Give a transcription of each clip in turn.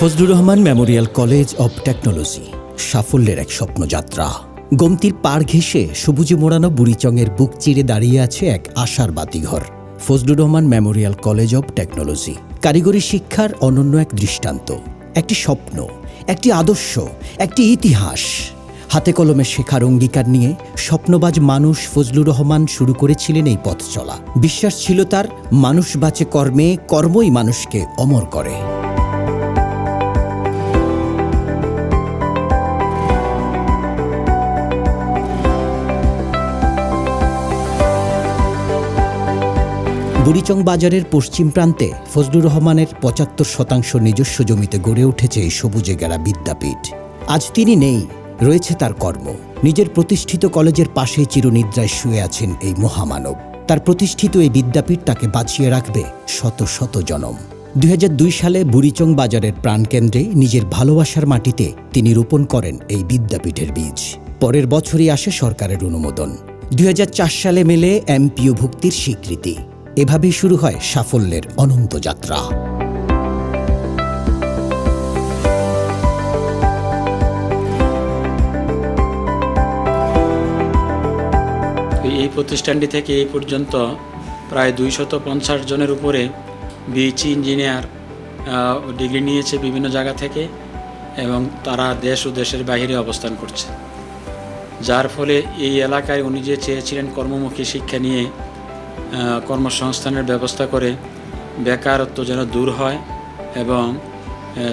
Fazlur Rahman memorial college of technology, সাফল্যের এক স্বপ্নযাত্রা। গমতির পার ঘেঁষে সবুজে মোড়ানো বুড়িচংয়ের বুক চিরে দাঁড়িয়ে আছে এক আশার বাতিঘর। Fazlur Rahman memorial college of technology, কারিগরি শিক্ষার অনন্য এক দৃষ্টান্ত। একটি স্বপ্ন, একটি আদর্শ, একটি ইতিহাস। হাতে কলমে শেখার অঙ্গীকার নিয়ে স্বপ্নবাজ মানুষ ফজলুর রহমান শুরু করেছিলেন এই পথ চলা। বিশ্বাস ছিল তার, মানুষ বাঁচে কর্মে, কর্মই মানুষকে অমর করে। বুড়িচং বাজারের পশ্চিম প্রান্তে ফজলুর রহমানের পঁচাত্তর শতাংশ নিজস্ব জমিতে গড়ে উঠেছে এই সবুজে গেরা বিদ্যাপীঠ। আজ তিনি নেই, রয়েছে তার কর্ম। নিজের প্রতিষ্ঠিত কলেজের পাশে চিরনিদ্রায় শুয়ে আছেন এই মহামানব। তার প্রতিষ্ঠিত এই বিদ্যাপীঠ তাকে বাঁচিয়ে রাখবে শত শত জনম। দুই হাজার দুই সালে বুড়িচং বাজারের প্রাণকেন্দ্রে নিজের ভালোবাসার মাটিতে তিনি রোপণ করেন এই বিদ্যাপীঠের বীজ। পরের বছরই আসে সরকারের অনুমোদন। দুই হাজার চার সালে মেলে এমপিও ভুক্তির স্বীকৃতি। এভাবেই শুরু হয় সাফল্যের অনন্ত যাত্রা। এই প্রতিষ্ঠানটি থেকে এই পর্যন্ত প্রায় দুইশত পঞ্চাশ জনের উপরে বিএইচি ইঞ্জিনিয়ার ডিগ্রি নিয়েছে বিভিন্ন জায়গা থেকে এবং তারা দেশ ও দেশের বাইরে অবস্থান করছে। যার ফলে এই এলাকায় উনি যে চেয়েছিলেন কর্মমুখী শিক্ষা নিয়ে কর্মসংস্থানের ব্যবস্থা করে বেকারত্ব যেন দূর হয় এবং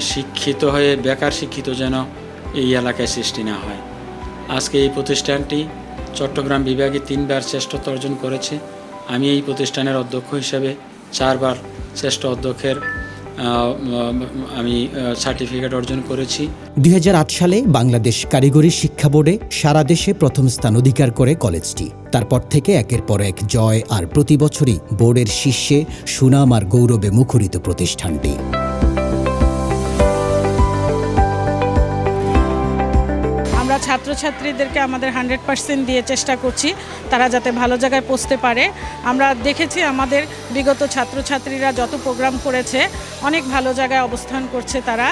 শিক্ষিত হয়ে বেকার শিক্ষিত যেন এই এলাকায় সৃষ্টি না হয়। আজকে এই প্রতিষ্ঠানটি চট্টগ্রাম বিভাগে তিনবার শ্রেষ্ঠত্ব অর্জন করেছে। আমি এই প্রতিষ্ঠানের অধ্যক্ষ হিসেবে চারবার শ্রেষ্ঠ অধ্যক্ষের আমি সার্টিফিকেট অর্জন করেছি। দুই হাজার আট সালে বাংলাদেশ কারিগরি শিক্ষা বোর্ডে সারা দেশে প্রথম স্থান অধিকার করে কলেজটি। তারপর থেকে একের পর এক জয় আর প্রতি বছরই বোর্ডের শীর্ষে সুনাম আর গৌরবে মুখরিত প্রতিষ্ঠানটি। ছাত্রছাত্রীদেরকে আমাদের হান্ড্রেড পার্সেন্ট দিয়ে চেষ্টা করছি, তারা যাতে ভালো জায়গায় পৌঁছতে পারে। আমরা দেখেছি আমাদের বিগত ছাত্রছাত্রীরা যত প্রোগ্রাম করেছে, অনেক ভালো জায়গায় অবস্থান করছে তারা।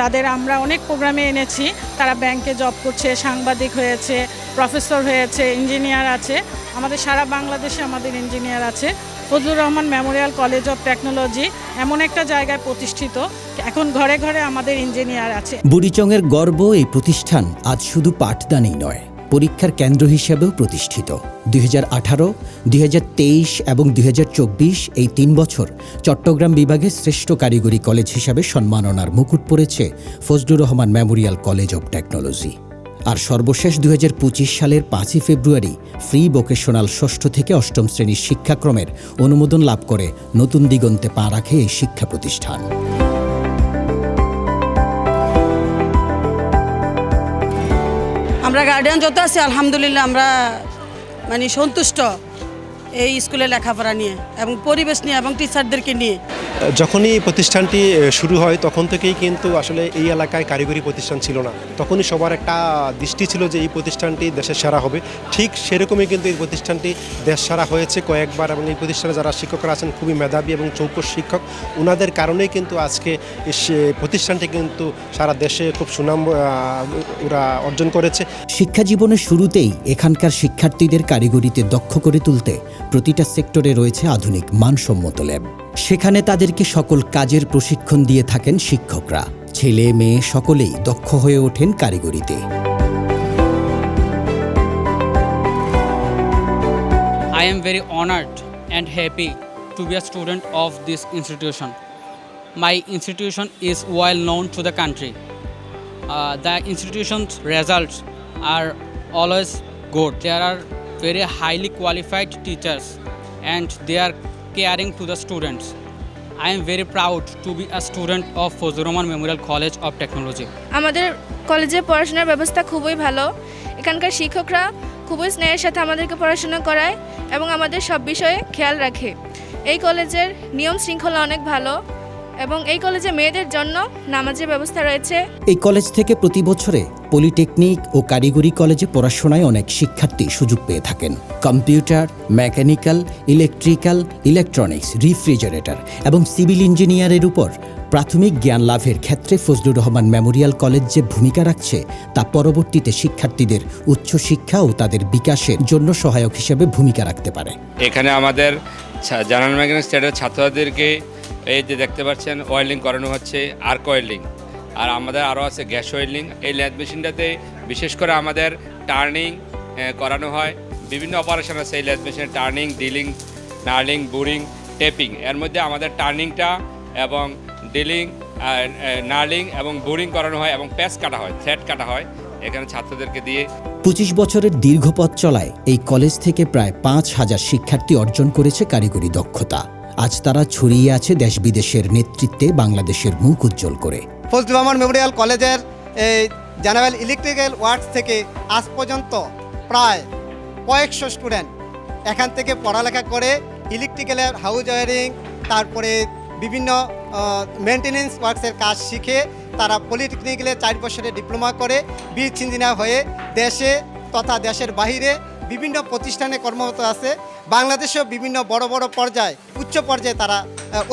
তাদের আমরা অনেক প্রোগ্রামে এনেছি, তারা ব্যাংকে জব করছে, সাংবাদিক হয়েছে, প্রফেসর হয়েছে, ইঞ্জিনিয়ার আছে। আমাদের সারা বাংলাদেশে আমাদের ইঞ্জিনিয়ার আছে। Fazlur Rahman memorial college of technology এমন একটা জায়গায় প্রতিষ্ঠিত। এখন ঘরে ঘরে আমাদের ইঞ্জিনিয়ার আছে। বুড়িচংয়ের গর্ব এই প্রতিষ্ঠান আজ শুধু পাঠদানেই নয়, পরীক্ষার কেন্দ্র হিসেবেও প্রতিষ্ঠিত। দুই হাজার আঠারো এবং দুই হাজার চব্বিশ এই তিন বছর চট্টগ্রাম বিভাগে শ্রেষ্ঠ কারিগরি কলেজ হিসাবে সম্মাননার মুকুট পড়েছে Fazlur Rahman memorial college of technology. আর সর্বশেষ দু হাজার পঁচিশ সালের পাঁচই ফেব্রুয়ারি ফ্রি ভোকেশনাল ষষ্ঠ থেকে অষ্টম শ্রেণির শিক্ষাক্রমের অনুমোদন লাভ করে নতুন দিগন্তে পা রাখে এই শিক্ষা প্রতিষ্ঠান। আমরা গার্ডিয়ান যত আছি, আলহামদুলিল্লাহ আমরা মানে সন্তুষ্ট। এই স্কুলে লেখাপড়া নিয়ে এবং পরিবেশ নিয়ে এবং টিচারদেরকে নিয়ে। যখনই প্রতিষ্ঠানটি শুরু হয় তখন থেকেই কিন্তু আসলে এই এলাকায় কারিগরি প্রতিষ্ঠান ছিল না। তখনই সবার একটা দৃষ্টি ছিল যে এই প্রতিষ্ঠানটি দেশের সেরা হবে। ঠিক সেরকমই কিন্তু এই প্রতিষ্ঠানটি দেশ সেরা হয়েছে কয়েকবার এবং এই প্রতিষ্ঠানে যারা শিক্ষকরা আছেন খুবই মেধাবী এবং চৌকস শিক্ষক ওনাদের কারণেই কিন্তু আজকে সে- প্রতিষ্ঠানটি কিন্তু সারা দেশে খুব সুনাম ওরা অর্জন করেছে। শিক্ষা জীবনের শুরুতেই এখানকার শিক্ষার্থীদের কারিগরিতে দক্ষ করে তুলতে প্রতিটা সেক্টরে রয়েছে আধুনিক মানসম্মত ল্যাব। সেখানে তাদেরকে সকল কাজের প্রশিক্ষণ দিয়ে থাকেন শিক্ষকরা। ছেলে, মেয়ে সকলেই দক্ষ হয়ে ওঠেন কারিগরিতে। I am very honoured and happy to be a student of this institution my institution is well known to the country the institution results are always good there are very highly qualified teachers and they are caring to the students. I am very proud to be a student of Fozoroman Memorial College of Technology. আমাদের কলেজে পড়াশোনার ব্যবস্থা খুবই ভালো এখানকার শিক্ষকরা খুবই স্নেহের সাথে আমাদেরকে পড়াশোনা করায় এবং আমাদের সব বিষয়ে খেয়াল রাখে এই কলেজের নিয়ম শৃঙ্খলা অনেক ভালো এবং এই কলেজে মেয়েদের জন্য নামাজের ব্যবস্থা রয়েছে। এই কলেজ থেকে প্রতি বছরে পলিটেকনিক ও কারিগরি কলেজে পড়াশোনায় অনেক শিক্ষার্থী সুযোগ পেয়ে থাকেন। Computer mechanical electrical electronics refrigerator এবং সিভিল ইঞ্জিনিয়ারের উপর প্রাথমিক জ্ঞান লাভের ক্ষেত্রে ফজলুর রহমান মেমোরিয়াল কলেজ যে ভূমিকা রাখছে তা পরবর্তীতে শিক্ষার্থীদের উচ্চশিক্ষা ও তাদের বিকাশের জন্য সহায়ক হিসেবে ভূমিকা রাখতে পারে। এখানে আমাদের জানান ম্যাগনেট স্টেটের ছাত্রদেরকে এই যে দেখতে পাচ্ছেন ওয়েল্ডিং করানো হচ্ছে আর্ক ওয়েল্ডিং আর আমাদের আরও আছে গ্যাস ওয়েল্ডিং এই ল্যাব মেশিনটাতে বিশেষ করে আমাদের টার্নিং করানো হয়। বিভিন্ন অপারেশন আছে এই ল্যাথ মেশিনে turning drilling knurling boring tapping এর মধ্যে আমাদের টার্নিংটা এবং ডিলিং নার্লিং এবং বোরিং করানো হয় এবং প্যাচ কাটা হয় থ্রেড কাটা হয়। এখানে ছাত্রদেরকে দিয়ে পঁচিশ বছরের দীর্ঘ পথ চলায় এই কলেজ থেকে প্রায় পাঁচ হাজার শিক্ষার্থী অর্জন করেছে কারিগরি দক্ষতা। আজ তারা ছড়িয়ে আছে দেশ বিদেশের নেতৃত্বে বাংলাদেশের মুখ উজ্জ্বল করে। ফজলুর রহমান মেমোরিয়াল কলেজের এই জেনারেল ইলেকট্রিক্যাল ওয়ার্কস থেকে আজ পর্যন্ত প্রায় কয়েকশো স্টুডেন্ট এখান থেকে পড়ালেখা করে ইলেকট্রিক্যালের হাউস ওয়ারিং তারপরে বিভিন্ন মেনটেনেন্স ওয়ার্কসের কাজ শিখে তারা পলিটেকনিক্যালে চার বছরে ডিপ্লোমা করে বিচ ইঞ্জিনিয়ার হয়ে দেশে তথা দেশের বাহিরে বিভিন্ন প্রতিষ্ঠানে কর্মরত আছে। বাংলাদেশেও বিভিন্ন বড় বড় পর্যায়ে, উচ্চ পর্যায়ে তারা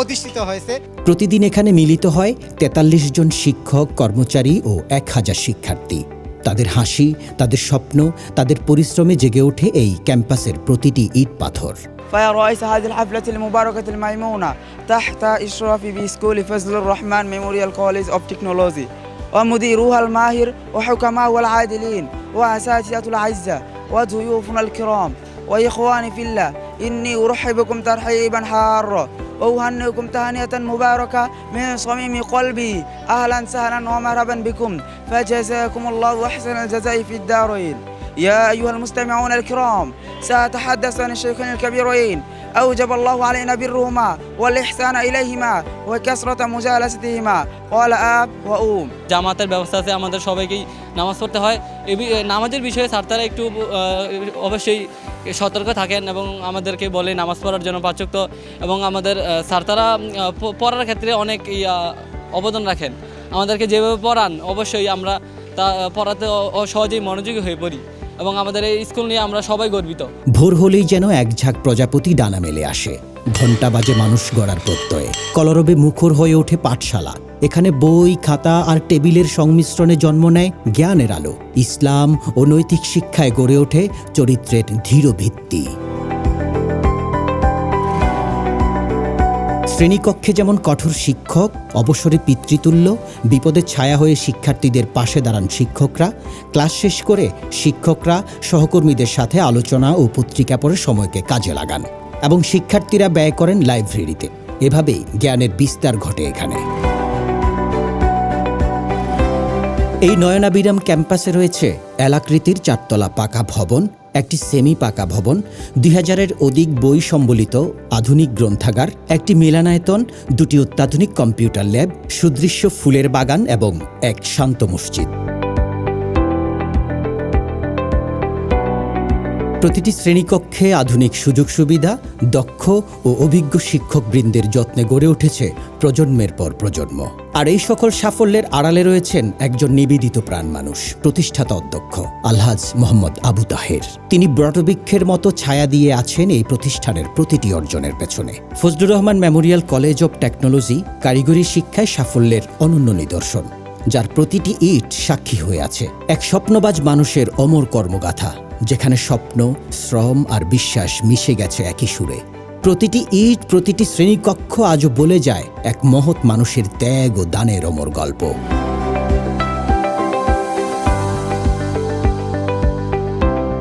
অধিষ্ঠিত হয়েছে। প্রতিদিন এখানে মিলিত হয় তেতাল্লিশ জন শিক্ষক, কর্মচারী ও এক হাজার শিক্ষার্থী। তাদের হাসি, তাদের স্বপ্ন, তাদের পরিশ্রমে জেগে ওঠে এই ক্যাম্পাসের প্রতিটি ইট পাথর। فيا رئيس هذه الحفلة المباركة الميمونة تحت إشراف بسكول فضل الرحمن ميموريال كوليج أوف تكنولوجي ومديروها الماهر وحكماء العادلين وأساتذة الأعزة وضيوفنا الكرام. وإخواني في الله إني أرحبكم ترحيبا حارا وأهنئكم تهنئة مباركة من صميم قلبي. أهلا سهلا ومرحبا بكم. فجزاكم الله أحسن الجزاء في الدارين. يا أيها المستمعون الكرام سأتحدث عن الشيخين الكبيرين أوجب الله علينا برهما والإحسان إليهما وكثرة مجالستهما قال آب وأم জামাতের ব্যবস্থা আছে আমাদের সবাইকেই নামাজ পড়তে হয় এই বি- নামাজের বিষয়ে স্যার তারা একটু আহ, অবশ্যই সতর্ক থাকেন এবং আমাদেরকে বলে নামাজ পড়ার জন্য পাচক্ত এবং আমাদের আহ, স্যার তারা উম, আহ, প- পড়ার ক্ষেত্রে অনেক ইয়া, অবদান রাখেন আমাদেরকে যেভাবে পড়ান অবশ্যই আমরা তা পড়াতে অ- অ- সহজেই মনোযোগী হয়ে পড়ি এবং আমাদের এই স্কুল নিয়ে আমরা সবাই গর্বিত। ভোর হলেই যেন এক ঝাঁক প্রজাপতি ডানা মেলে আসে। ঘণ্টা বাজে মানুষ গড়ার প্রত্যয়ে। কলরবে মুখর হয়ে ওঠে পাঠশালা। এখানে বই, খাতা আর টেবিলের সংমিশ্রণে জন্ম নেয় জ্ঞানের আলো। ইসলাম ও নৈতিক শিক্ষায় গড়ে ওঠে চরিত্রের ধীর ভিত্তি। শ্রেণীকক্ষে যেমন কঠোর শিক্ষক, অবসরে পিতৃতুল্য, বিপদে ছায়া হয়ে শিক্ষার্থীদের পাশে দাঁড়ান শিক্ষকরা, ক্লাস শেষ করে শিক্ষকরা, সহকর্মীদের সাথে আলোচনা ও পত্রিকা পড়ে সময়কে কাজে লাগান এবং শিক্ষার্থীরা ব্যয় করেন লাইব্রেরিতে। এভাবেই জ্ঞানের বিস্তার ঘটে এখানে। এই নয়নাবিরাম ক্যাম্পাসে রয়েছে এলাকৃতির চারতলা পাকা ভবন একটি সেমি পাকা ভবন দুই হাজারের অধিক বই সম্বলিত আধুনিক গ্রন্থাগার, একটি মিলানায়তন, দুটি অত্যাধুনিক কম্পিউটার ল্যাব, সুদৃশ্য ফুলের বাগান এবং এক শান্ত মসজিদ। প্রতিটি শ্রেণীকক্ষে আধুনিক সুযোগ সুবিধা, দক্ষ ও অভিজ্ঞ শিক্ষকবৃন্দের যত্নে গড়ে উঠেছে প্রজন্মের পর প্রজন্ম। আর এই সকল সাফল্যের আড়ালে রয়েছেন একজন নিবেদিত প্রাণ মানুষ, প্রতিষ্ঠাতা অধ্যক্ষ, আলহাজ মোহাম্মদ আবু তাহের। তিনি ব্রটবৃক্ষের মতো ছায়া দিয়ে আছেন এই প্রতিষ্ঠানের প্রতিটি অর্জনের পেছনে। Fazlur Rahman memorial college of technology কারিগরি শিক্ষায় সাফল্যের অনন্য নিদর্শন, যার প্রতিটি ইট সাক্ষী হয়ে আছে। এক স্বপ্নবাজ মানুষের অমর কর্মগাথা। যেখানে স্বপ্ন, শ্রম আর বিশ্বাস মিশে গেছে একই সুরে। প্রতিটি ইট, প্রতিটি শ্রেণীকক্ষ আজও বলে যায় এক মহৎ মানুষের ত্যাগ ও দানের অমর গল্প।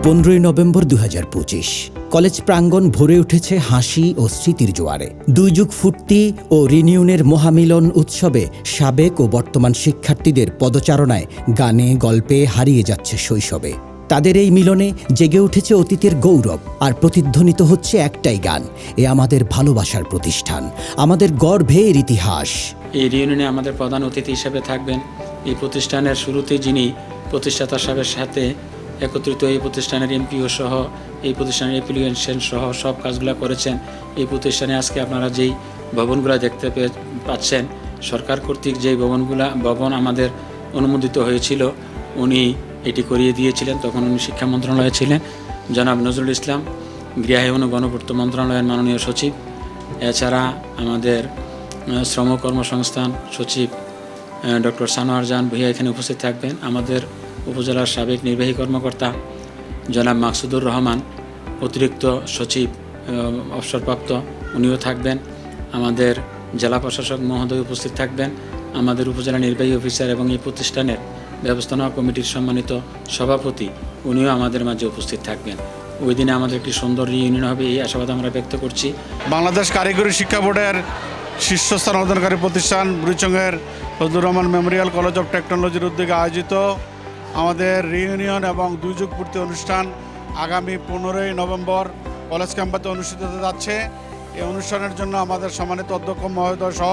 পনেরোই নভেম্বর দু হাজার পঁচিশ, কলেজ প্রাঙ্গণ ভরে উঠেছে হাসি ও স্মৃতির জোয়ারে। দুই যুগ ফুর্তি ও রিনিউনের মহামিলন উৎসবে সাবেক ও বর্তমান শিক্ষার্থীদের পদচারণায় গানে, গল্পে হারিয়ে যাচ্ছে শৈশবে। তাদের এই মিলনে জেগে উঠেছে অতীতের গৌরব আর প্রতিধ্বনিত হচ্ছে একটাই গান, এ আমাদের ভালোবাসার প্রতিষ্ঠান, আমাদের গর্ভের ইতিহাস। এই রিউনিয়নে আমাদের প্রধান অতিথি হিসেবে থাকবেন এই প্রতিষ্ঠানের শুরুতে যিনি প্রতিষ্ঠাতা সাহেবের সাথে একত্রিত এই প্রতিষ্ঠানের এমপিও সহ, এই প্রতিষ্ঠানের অ্যাপ্লিকেশন সহ সব কাজগুলো করেছেন। এই প্রতিষ্ঠানে আজকে আপনারা যেই ভবনগুলো দেখতে পেয়ে- পাচ্ছেন, সরকার কর্তৃক যেই ভবনগুলা, ভবন আমাদের অনুমোদিত হয়েছিল, উনি এটি করিয়ে দিয়েছিলেন। তখন উনি শিক্ষা মন্ত্রণালয়ে ছিলেন। জনাব নজরুল ইসলাম গৃহায়ন ও গণপূর্ত মন্ত্রণালয়ের মাননীয় সচিব, এছাড়া আমাদের শ্রম কর্মসংস্থান সচিব ডক্টর সানোয়ার জান ভূঁইয়া এখানে উপস্থিত থাকবেন। আমাদের উপজেলার সাবেক নির্বাহী কর্মকর্তা জনাব মাকসুদুর রহমান, অতিরিক্ত সচিব অবসরপ্রাপ্ত উনিও থাকবেন। আমাদের জেলা প্রশাসক মহোদয় উপস্থিত থাকবেন। আমাদের উপজেলা নির্বাহী অফিসার এবং এই প্রতিষ্ঠানের ব্যবস্থাপনা কমিটির সম্মানিত সভাপতি, উনিও আমাদের মাঝে উপস্থিত থাকবেন। ওই দিনে আমাদের একটি সুন্দর রিউনিয়ন হবে, এই আশাবাদ আমরা ব্যক্ত করছি। বাংলাদেশ কারিগরি শিক্ষা বোর্ডের শীর্ষস্থান অর্জনকারী প্রতিষ্ঠান বুড়িচঙ্গের Fazlur Rahman memorial college of টেকনোলজির উদ্যোগে আয়োজিত আমাদের রিইউনিয়ন এবং দুর্যোগ পূর্তি অনুষ্ঠান আগামী পনেরোই নভেম্বর কলেজ ক্যাম্পাসে অনুষ্ঠিত হতে যাচ্ছে। এই অনুষ্ঠানের জন্য আমাদের সম্মানিত অধ্যক্ষ মহোদয় সহ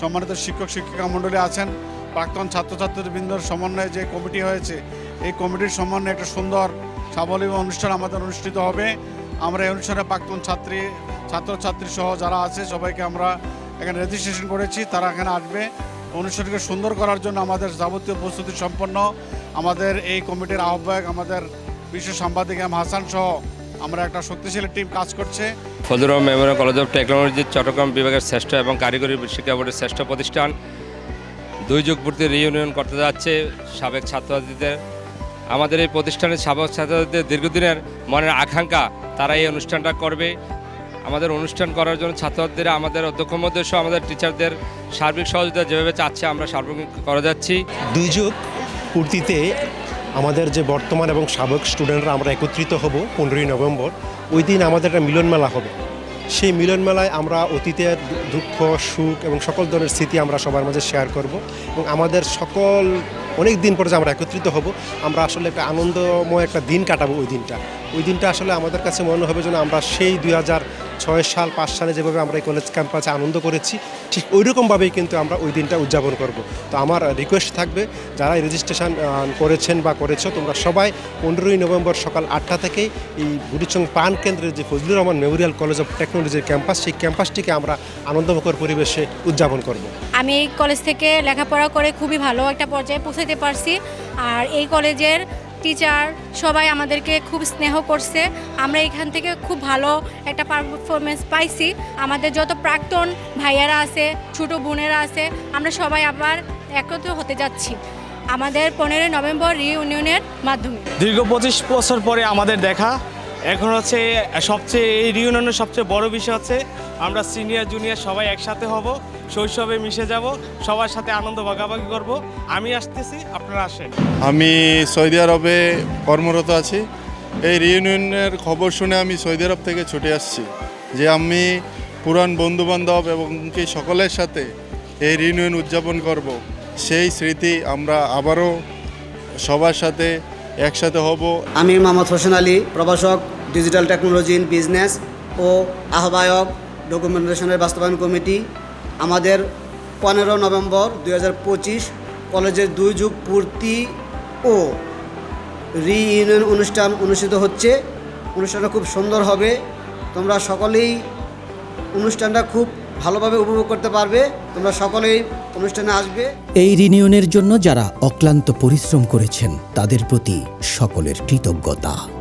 সম্মানিত শিক্ষক শিক্ষিকা মণ্ডলী আছেন। প্রাক্তন ছাত্রছাত্রীবৃন্দর সমন্বয়ে যে কমিটি হয়েছে, এই কমিটির সমন্বয়ে একটা সুন্দর সাবলীল অনুষ্ঠান আমাদের অনুষ্ঠিত হবে। আমরা এই অনুষ্ঠানে প্রাক্তন ছাত্রী, ছাত্রছাত্রী সহ যারা আছে, সবাইকে আমরা এখানে রেজিস্ট্রেশন করেছি, তারা এখানে আসবে। অনুষ্ঠানকে সুন্দর করার জন্য আমাদের যাবতীয় প্রস্তুতি সম্পন্ন। আমাদের এই কমিটির আহ্বায়ক আমাদের বিশ্ব সাংবাদিক এম হাসান সহ আমরা একটা শক্তিশালী টিম কাজ করছে। Fazlur memorial college of technology, Chittagong বিভাগের শ্রেষ্ঠ এবং কারিগরি শিক্ষা বোর্ডের শ্রেষ্ঠ প্রতিষ্ঠান। দুই যুগ পূর্তি রিইউনিয়ন করতে যাচ্ছে সাবেক ছাত্রছাত্রীদের। আমাদের এই প্রতিষ্ঠানের সাবেক ছাত্রছাত্রীদের দীর্ঘদিনের মনের আকাঙ্ক্ষা, তারা এই অনুষ্ঠানটা করবে। আমাদের অনুষ্ঠান করার জন্য ছাত্রছাত্রীরা, আমাদের অধ্যক্ষ মধ্যে সহ আমাদের টিচারদের সার্বিক সহযোগিতা যেভাবে চাচ্ছে, আমরা সার্বিক করে যাচ্ছি। দুর্যোগ পূর্তিতে আমাদের যে বর্তমান এবং সাবেক স্টুডেন্টরা আমরা একত্রিত হব পনেরোই নভেম্বর। ওই দিন আমাদের একটা মিলন মেলা হবে। সেই মিলন মেলায় আমরা অতীতের দুঃখ, সুখ এবং সকল ধরনের স্মৃতি আমরা সবার মাঝে শেয়ার করব এবং আমাদের সকল, অনেক দিন পরে যে আমরা একত্রিত হব, আমরা আসলে একটা আনন্দময় একটা দিন কাটাবো ওই দিনটা। ওই দিনটা আসলে আমাদের কাছে মনে হবে যেন আমরা সেই দুই হাজার ছয় সাল, পাঁচ সালে যেভাবে আমরা এই কলেজ ক্যাম্পাসে আনন্দ করেছি, ঠিক ওই রকমভাবেই কিন্তু আমরা ওই দিনটা উদযাপন করব। তো আমার রিকোয়েস্ট থাকবে, যারা রেজিস্ট্রেশন করেছেন বা করেছ, তোমরা সবাই পনেরোই নভেম্বর সকাল আটটা থেকেই এই বুড়িচং প্রাণ কেন্দ্রের যে Fazlur Rahman memorial college of টেকনোলজির ক্যাম্পাস সেই ক্যাম্পাসটিকে আমরা আনন্দমুখর পরিবেশে উদযাপন করব। আমি এই কলেজ থেকে লেখাপড়া করে খুবই ভালো একটা পর্যায়ে পৌঁছাতে পারছি। আর এই কলেজের টিচার সবাই আমাদেরকে খুব স্নেহ করছে। আমরা এখান থেকে খুব ভালো একটা পারফরমেন্স পাইছি। আমাদের যত প্রাক্তন ভাইয়ারা আছে, ছোট বোনেরা আছে, আমরা সবাই আবার একত্র হতে যাচ্ছি আমাদের পনেরোই নভেম্বর রিউনিয়নের মাধ্যমে। দীর্ঘ পঁচিশ বছর পরে আমাদের দেখা। এখন হচ্ছে, সবচেয়ে, এই রিউনিয়নের সবচেয়ে বড় বিষয় হচ্ছে, আমরা সিনিয়র জুনিয়র সবাই একসাথে হব, শৈশবে মিশে যাব, সবার সাথে আনন্দ ভাগাভাগি করব। আমি আসতেছি, আপনারা আসেন। আমি সৌদি আরবে কর্মরত আছি। এই রিইউনিয়নের খবর শুনে আমি সৌদি আরব থেকে ছুটে আসছি, যে আমি পুরান বন্ধুবান্ধব এবং কি সকলের সাথে এই রিইউনিয়ন উদযাপন করব, সেই স্মৃতি আমরা আবারও সবার সাথে একসাথে হব। আমি মোহাম্মদ হোসেন আলী, প্রভাষক, ডিজিটাল টেকনোলজি ইন বিজনেস ও আহ্বায়ক ডকুমেন্টেশনের বাস্তবায়ন কমিটি। আমাদের পনেরো নভেম্বর দু হাজার পঁচিশ কলেজের দুই যুগ পূর্তি ও রিইউনিয়ন অনুষ্ঠান অনুষ্ঠিত হচ্ছে। অনুষ্ঠানটা খুব সুন্দর হবে। তোমরা সকলেই অনুষ্ঠানটা খুব ভালোভাবে উপভোগ করতে পারবে। তোমরা সকলেই অনুষ্ঠানে আসবে। এই রিনিয়নের জন্য যারা অক্লান্ত পরিশ্রম করেছেন, তাদের প্রতি সকলের কৃতজ্ঞতা।